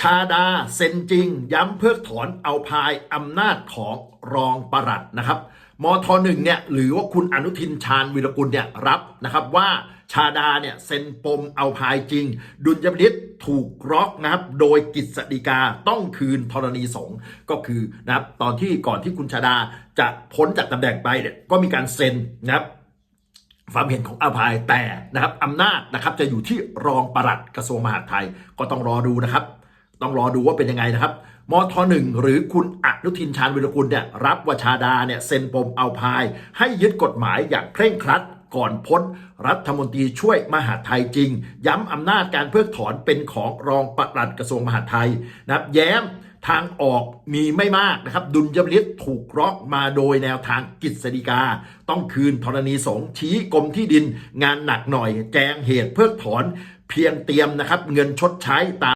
ชาดาเซ็นจริง ย้ำเพิกถอนเอาภายอำนาจของรองปลัดนะครับมทหนึ่งเนี่ยหรือว่าคุณอนุทินชาญวิรกุลเนี่ยรับนะครับว่าชาดาเนี่ยเซ็นปมเอาภายจริง ดุลยพินิษถูกล็อกนะครับโดยกฤษฎีกาต้องคืนธรณีสงฆ์ก็คือนะครับตอนที่ก่อนที่คุณชาดาจะพ้นจากตำแหน่งไปเนี่ยก็มีการเซ็นนะครับความเห็นของอาภายแต่นะครับอำนาจนะครับจะอยู่ที่รองปลัดกระทรวงมหาดไทยก็ต้องรอดูนะครับ ต้องรอดูว่าเป็นยังไงนะครับมทหนึ่งหรือคุณอนุทินชาญวิรกุลเนี่ยรับวชาดาเนี่ยเซ็นปมเอาพาย ให้ยึดกฎหมายอย่างเคร่งครัดก่อนพ้นรัฐมนตรีช่วยมหาไทยจริง ย้ำอำนาจการเพิกถอนเป็นของรองปลัดกระทรวงมหาดไทยนะครับ แย้มทางออกมีไม่มากนะครับ ดุลยพินิษถูกล็อกมาโดยแนวทางกฤษฎีกา ต้องคืนธรณีสงชี้กรมที่ดิน งานหนักหน่อย แจงเหตุเพิกถอน เพียงเตรียมนะครับ เงินชดใช้ตาม